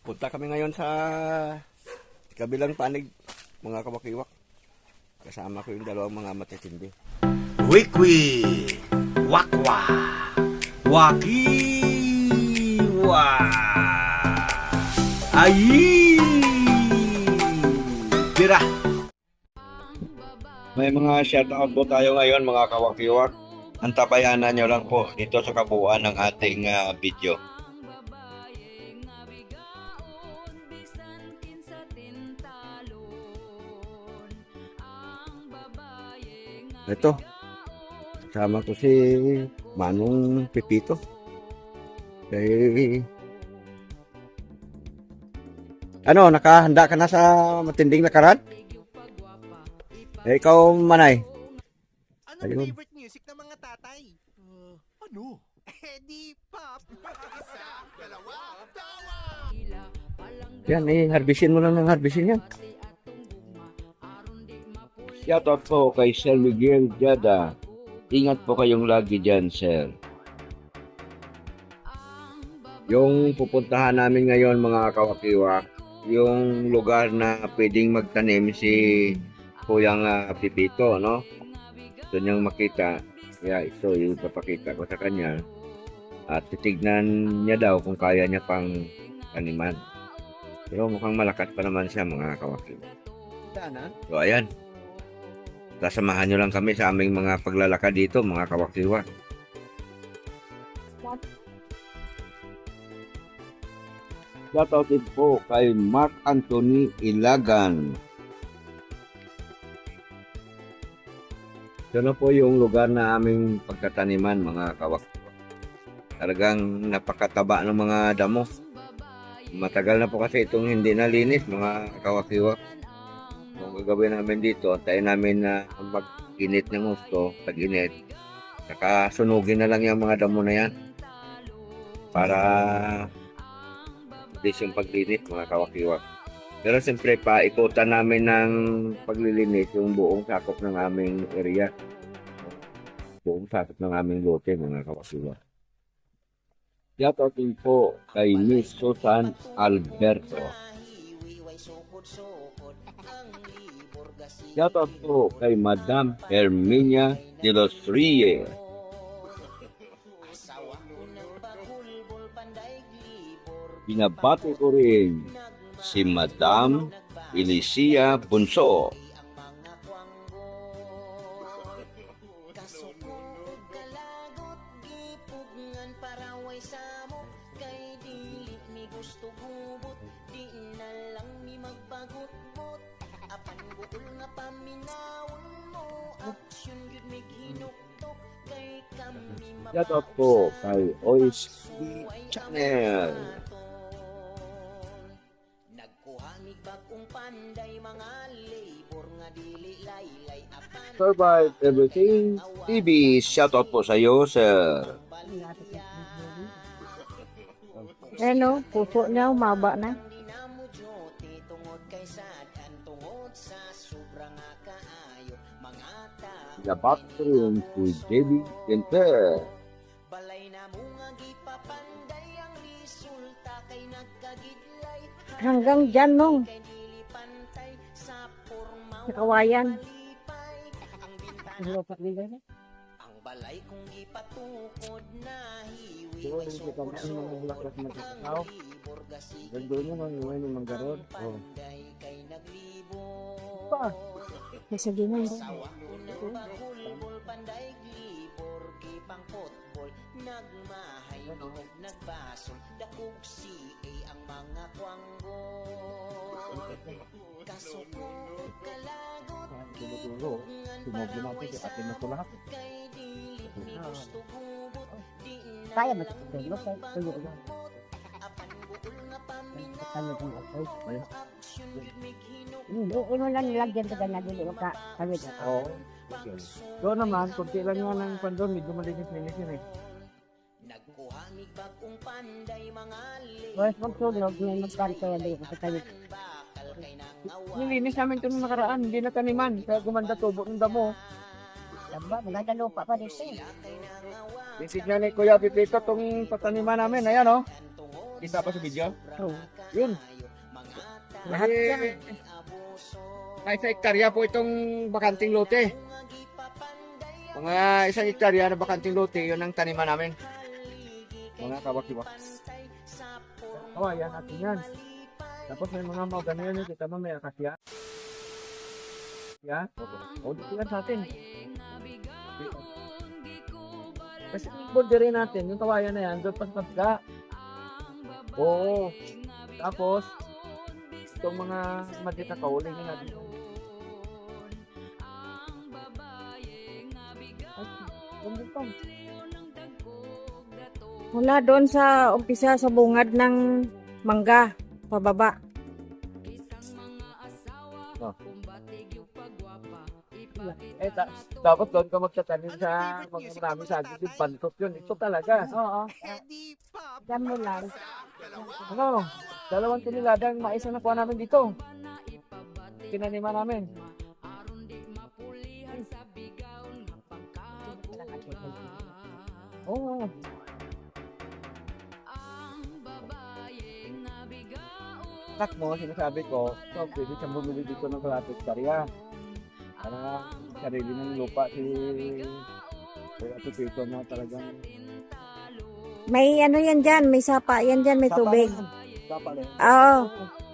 Punta kami ngayon sa kabilang panig, mga kawakiwak. Kasama ko yung dalawang mga matitindi. Wikwi, wakwa, wakiwa, ayi, tira. May mga shoutout po tayo ngayon mga kawakiwak. Antabayanan nyo lang po dito sa kabuuan ng ating ah, video. Ito. Kasama ko si Manong Pipito. Eh, ano, nakahanda ka na sa matinding lakaran? Eh, ikaw, Manay. Ano Ayun. favorite music ng mga tatay? Uh, ano? Eh di pop. Isa, dalawa, tawa! Yan, eh, harbisin mo lang ng harbisin yan. Shoutout po kay Sir Miguel Jada. Ingat po kayong lagi dyan, Sir. Yung pupuntahan namin ngayon mga kawakiwa, yung lugar na pwedeng magtanim si Kuyang ah, Pipito, no? Doon yung makita. Kaya ito yung papakita ko sa kanya. At titignan niya daw kung kaya niya pang taniman. Pero mukhang malakas pa naman siya mga kawakiwa. So ayan. Sasamahan nyo lang kami sa aming mga paglalakad dito mga kawakiwa. Shoutout din po kay Mark Anthony Ilagan. Ito na po yung lugar na aming pagtataniman mga kawakiwa. Talagang napakataba ng mga damo. Matagal na po kasi itong hindi nalinis mga kawakiwa. Gagawin namin dito, antayin namin na mag-init ng gusto, pag-init. Saka sunugin na lang yung mga damo na yan. Para this yung paglinis mga kawakiwa. Pero siyempre pa ikutan namin ng paglilinis yung buong sakop ng aming area. Buong sakop ng aming lote mga kawakiwa. Shoutout din po kay Miss Susan Alberto. Shoutout po kay Madam Herminia de los Reyes. Binabati ko rin si Madam Elicia Bunso. Shoutout po kay OSP Channel. Survive Everything TV. Shoutout po sa iyo, sir. Ano, puso niya, umaba na. The bathroom to Debbie Center. Hanggang dyan, nung. Sa kawayan. Ano pa nila na? Ang balay kong ipatukod na hiwi kita na ang nyo mga iwan ng manggarod. Oh. kay naglibo Pa. Nasa ginan doon. Bagulbol panday glibor Kipang football Nagmahay Nagbasol Dakog si ang mga kwanggol Kasukot Kalagot ate na lahat. Kay dilit Ni gusto gubot Di na lang. Apan buol nga paminaw Kaya kung ako. Aksyon Mig hinok Hindi, ino lang nilagyan ko na dili ka. Kami na. Oo. Doon naman, kunti lang nga ng pandon, medyo malinis-linis yun eh. Nagkuhangig bagong panday mga li Boys, magtulog, may magkanto na dili ko sa nangawa Nilinis namin ito nung nakaraan, hindi na taniman, kaya gumanda tubo ng damo. Diba? Maganda lupa pa dito. Basic nga ni Kuya Pipito itong pataniman namin, ayan oh. Kita pa sa video? Oh. Yun. Lahat Eh, yan. Mga isang hektarya po itong bakanting lote. Mga isang hektarya na bakanting lote, yun ang taniman namin. Mga kawakiwa. Kawayan natin yan. Tapos may mga mga ganyan. Kita mo may akasya. Yan. O, dito yan sa atin. Kasi borderin natin, yung kawayan na yan, doon pagpagka. Oo. Tapos, itong mga maliit na kauli na natin. Ay, pa. Mula doon sa umpisa sa bungad ng mangga, pababa. Eh, ta- dapat doon ka magtatanim sa mga marami sa atin, yung pantot yun. Ito talaga. Oo. Eddie Pop. Diyan mo lang. Ano, dalawang tiniladang mais na nakuha namin dito. Tinaniman namin. Oo. Anak mo, sinasabi ko, so, pwede siyang bumili dito ng kalapit karya. Para sarili ng lupa si Kuya Tupito na talagang May ano yan dyan, may sapa yan dyan, may tubig. Sapa na yan. Oo,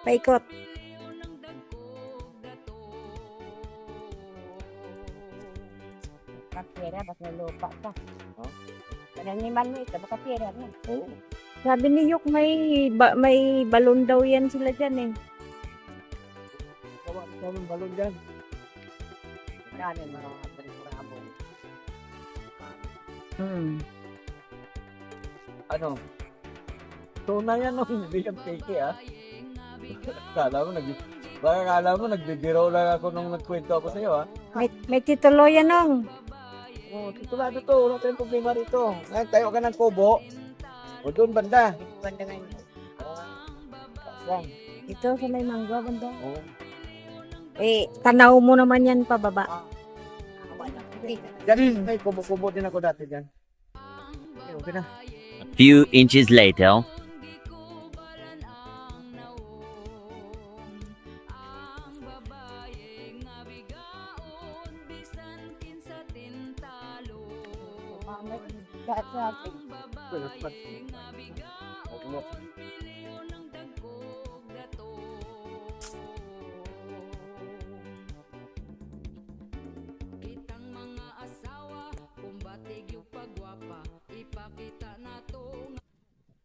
paikot. Kapira, baka lupa ka. Oh. Pananiman mo ito, baka pira mo. Oo. Sabi ni Yok, may, ba, may balon daw yan sila dyan eh. Kawa ka ng balon dyan. Kani mga ramo. Hmm. Ano? Tuna yan no, hindi fake ah. Kala mo nag Baka kala mo nagbibiro lang ako nung nagkwento ako sa'yo ah. May, may titulo yan nung. Oh, titulado to, wala tayong problema rito. Ngayon tayo ka ng kubo. O doon banda. Banda ngayon. Yan. Ito sa may mangga, banda. Oh. Eh, tanaw mo naman yan pababa. Hindi. Diyan, may kubo-kubo din ako dati dyan. Okay, okay na. A few inches later. Kahit sa Okay mo.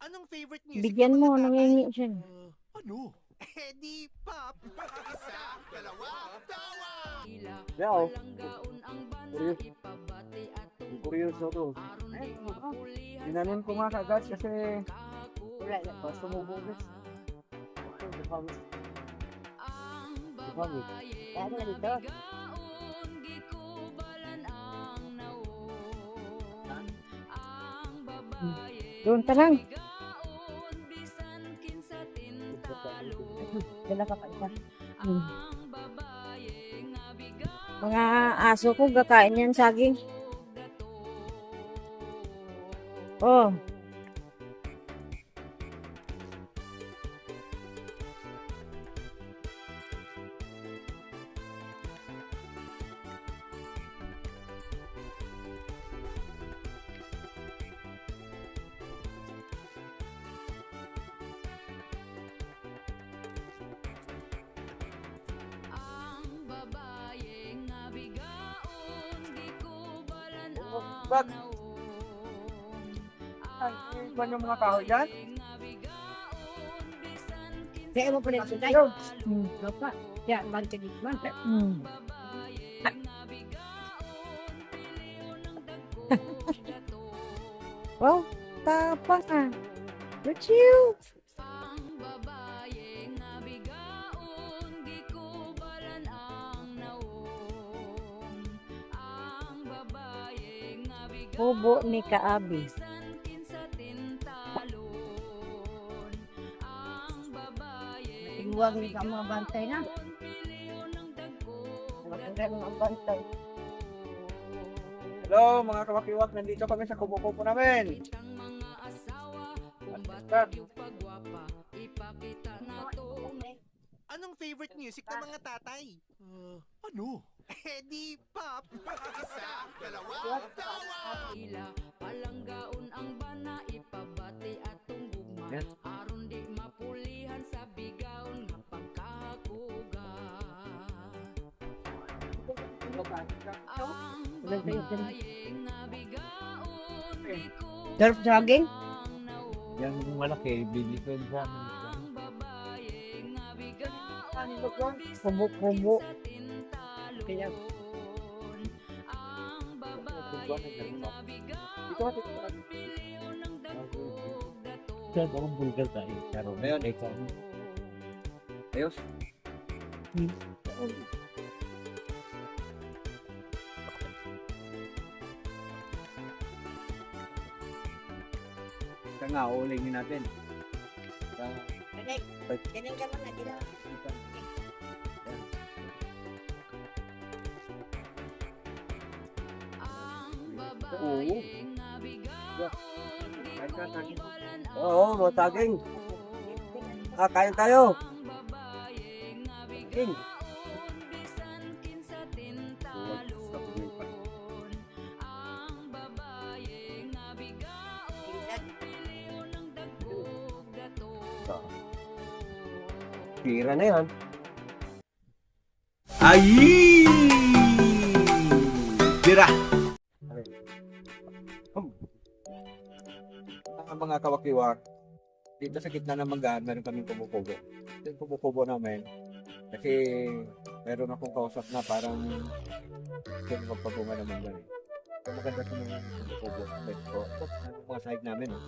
Anong favorite music? Bigyan mo, nangingi siya. Uh, ano? Eddie Pop. Isa, dalawa, tawa. Yeah, oh. Ako to. Tinanim ko nga kagad kasi Wala na. basta mubugis. Ito, the promise. The promise. Ano na dito? Doon ka lang. Dala ka pa isa. Mga aso ko, gakain yan saging. Oh, Bag! Iwan yung mga kahoy dyan? Kaya mo pala ito tayo. Hmm. Lupa. Ya, bante di man. hmm. wow, tapang ah. Richie! Kubo ni Kaabi. buwag ni ka bantay na. Magandang mga bantay. Hello mga kamakiwak, nandito kami sa kubo-kubo namin. At Anong favorite music ng mga tatay? Uh, ano? Eh, Eddie Pop! Isa, dalawa, tawa! Ila, palanggaon ang bana, ipabati at tunggugma. Surf jogging? Yung malaki, yun sa amin. Kubo-kubo. sa tintalon ang babae nga bigaon piliyon ng dagkog dato Siya, parang bulgar tayo. Pero ikaw. Ayos. Ika nga, uulingin natin. Sa Ganun ka muna, dila. ang babae Oo. nga bigaon di Kahit ko ka saging. walan Oo, oh, saging. Ah, kain tayo. ang Tira na yan. Ay! Tira! Ang mga kawakiwak, dito sa gitna ng manggahan, meron kaming kumukubo. Ito yung kumukubo namin. Kasi meron akong kausap na parang kung magpabunga naman yan. So maganda sa mga kumukubo. Ito, ito, mga side namin. Eh.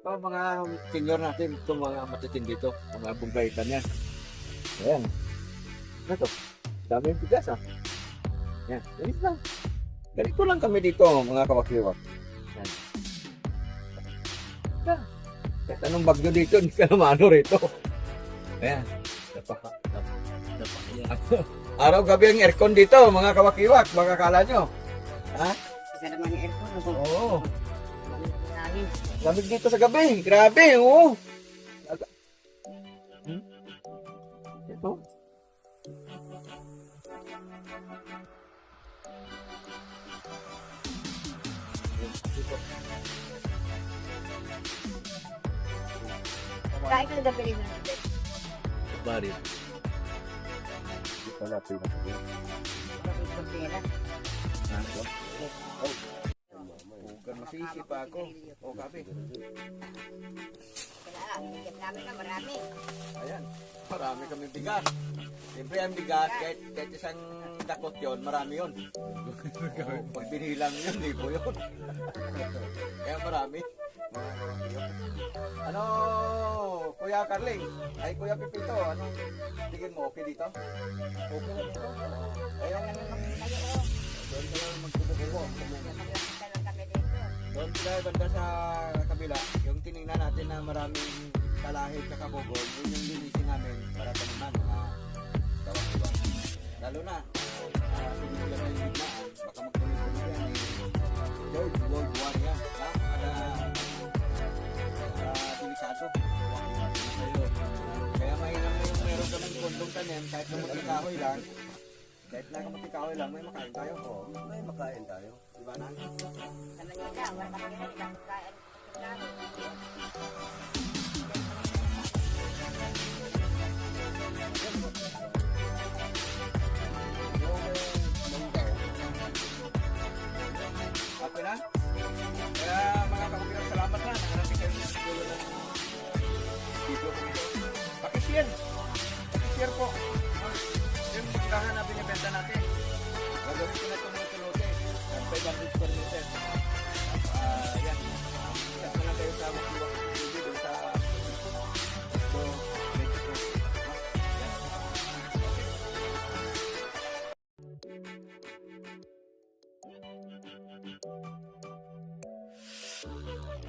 Ito, mga senior natin, ito mga matitin dito, mga bunggaitan yan. Ayan. Ano to? Dami yung bigas ah. Yan, ganito lang. Ganito lang kami dito, mga kawakiwak. Yan. Kahit anong bagyo dito, hindi ka namano rito. Ayan. Napaka, nap- napaka, Araw gabi ang aircon dito, mga kawakiwak, baka kala nyo. Isa naman yung aircon. Oo. Lamig dito sa gabi. Grabe, oo. Hmm? Ito? Kain ka na dapat rin. Bari. Pala pinaka. Bukan masisi pa ako. O, kape. namin na marami. Ayan, marami kami bigas. Siyempre ang bigas, kahit, kahit isang dakot yon, marami yon. Oo, pag binilang yun, libo yun. Kaya marami. Ano, Kuya Carling, ay Kuya Pipito, anong tingin mo, okay dito? Okay dito? Ayun, doon sila magkubo-kubo. Doon sa kabila, yung tinignan natin na maraming talahib sa kabogol, yun yung linisin namin para taniman mga kawan-kawan. Lalo na, uh, sumisigat na yung gitnaan, baka magtuloy-tuloy yan eh. Third World War delikado. Kaya mainam na yung meron kaming kondong tanim, kahit kamuti kahoy lang, kahit na kamuti kahoy lang, may makain tayo. Oo, may makain tayo. Diba na? Okay